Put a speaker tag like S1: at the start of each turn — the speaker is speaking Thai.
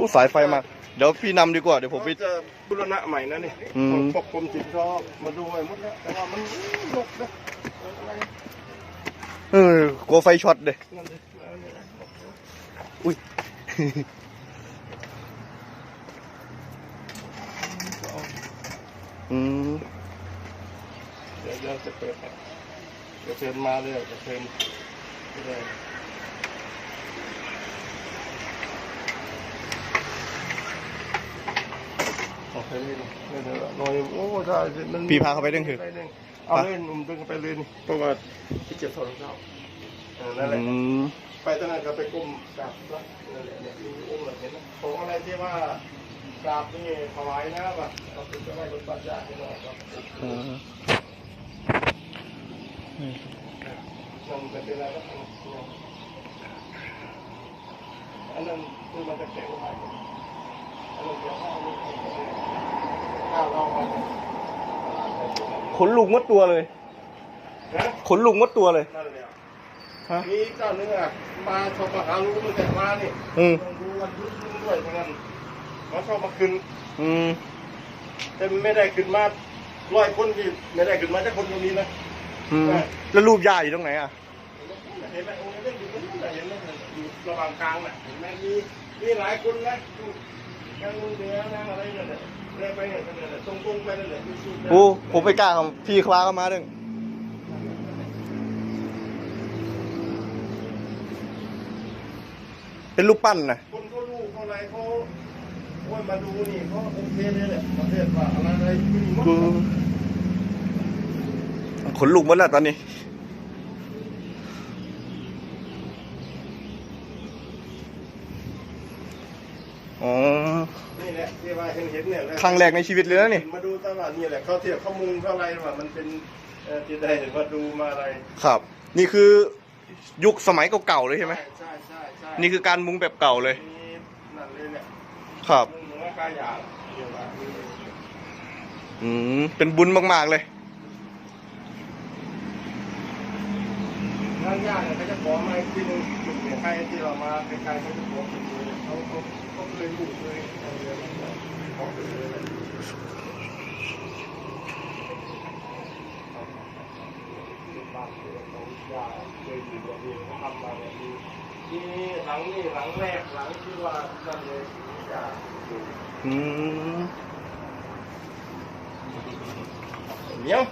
S1: อู้สายไฟมาเดี๋ยวพี่นำดีกว่า เดี๋ยวผมไป
S2: เขาจะบุรณะใหม่นะนี่
S1: อืม
S2: ปกกรมจิตชอบมาดูไอ้หมดแล้วแต่ว่ามันลกนะอะไร
S1: เออกลัวไฟช็อตเลย
S2: นั่นดิเอาเนี่ย
S1: อุ้ย อืม
S2: เดี๋ยวเดี๋ยวจะเปิดให้เดี๋ยวเชิญมาเลยจะเชิญไม่ได้โอเคไม่ได้ไม่ได้ หน่อยโอ้ได้สิมัน
S1: พี่พาเขาไปเรื่องคือ
S2: ไปเรื่องเอาเล่นหนุ่มดึงไปเลยนี่เพราะว่าที่เจ็บท้องเท้าเออนั่นแหละ
S1: อืม
S2: ไปตอนนั้นก็ไปก้มกราบพระนั่นแหละเนี่ยมีองค์แบบเห็นนะของอะไรที่ว่ากราบนี่ถวายนะว่ะเราเป็นเจ้าแม่รถบัสญาตินี่นะครับ
S1: อืม
S2: นั่นเป็นอะไรก็อันนั้นคือมันจะเก็บไว้อันนั้นเดี๋ยวเอาลูกข้าวเราเอา
S1: ขนลุกมดตัวเลย
S2: นะ
S1: ขนลุกมดตัวเลย
S2: นั่นเลย
S1: ฮะ
S2: มีเจ้าเนื้อมาชมมาหาลูกมันแต่มานี่
S1: อืม
S2: ต้องดูวันรุ่งด้วยเพราะงั้นมาชอบมาขึ้น
S1: อืม
S2: แต่ไม่ได้ขึ้นมาร้อยคนที่ไม่ได้ขึ้นมาจากคนตรงนี้นะ
S1: อืมแล้วรูปย่าอยู่ตรงไหนอะ
S2: เห็นไหมองค์นี้อยู่ตรงนู้นน่ะเห็นไหมอยู่ระหว่างกลางน่ะเห็นไหมมีมีหลายคนนะอยู่นางเหนือนางอะไรนั่นแหละ เดินไปเนี่ยนั่นแหละตรงๆไปนั่นแหละอยู่ๆ
S1: โอ้ผมไม่กล้าครับพี่คลาเข้ามาดึงเป็นรูปปั้นนะ
S2: คนเขารู้เขาอะไรเขาโอ้ยมาดูนี่เขาโอเคเลยแหละประเทศว่าอะไรอะไรที่มีหมด
S1: กูขนลุกหมดแล้วตอนนี้ อ๋อ
S2: นี่แหละที่ว่าเห็นเห็นๆเนี่ยแหละ
S1: ครั้งแรกในชีวิตเลยนะนี่
S2: มาดูตลาดนี่แหละเขาเทียบข้อมูลเท่าไรว่ามันเป็นเอ่อที่ได้เห็นว่าดูมาอะไร
S1: ครับ นี่คือยุคสมัยเก่าๆเลยใช่ไหม
S2: ใช่ใช่ใช่
S1: นี่คือการมุงแบบเก่าเลย
S2: นี่นั่นเลยเนี่ย
S1: ครับ
S2: มึงเหมือนว่ากายาเดียวกัน
S1: อืม เป็นบุญมากๆเลย
S2: งานยากเนี่ยเขาจะขอมาอีกทีหนึงจุดเนี่ยใครที่เรามาไกลๆเขาจะขอเป็นเขาเขาเขาเคยรู้เลยเอาเลยเขาเป็นเลยบ้านเกิดของยาเคยอยู่แบบนี้เขาทำมาแบบนี้ที่หลังนี่หลังแรกหลังที่ว่านั่นเลยที่ยาอยู่
S1: อืม
S2: เหนียว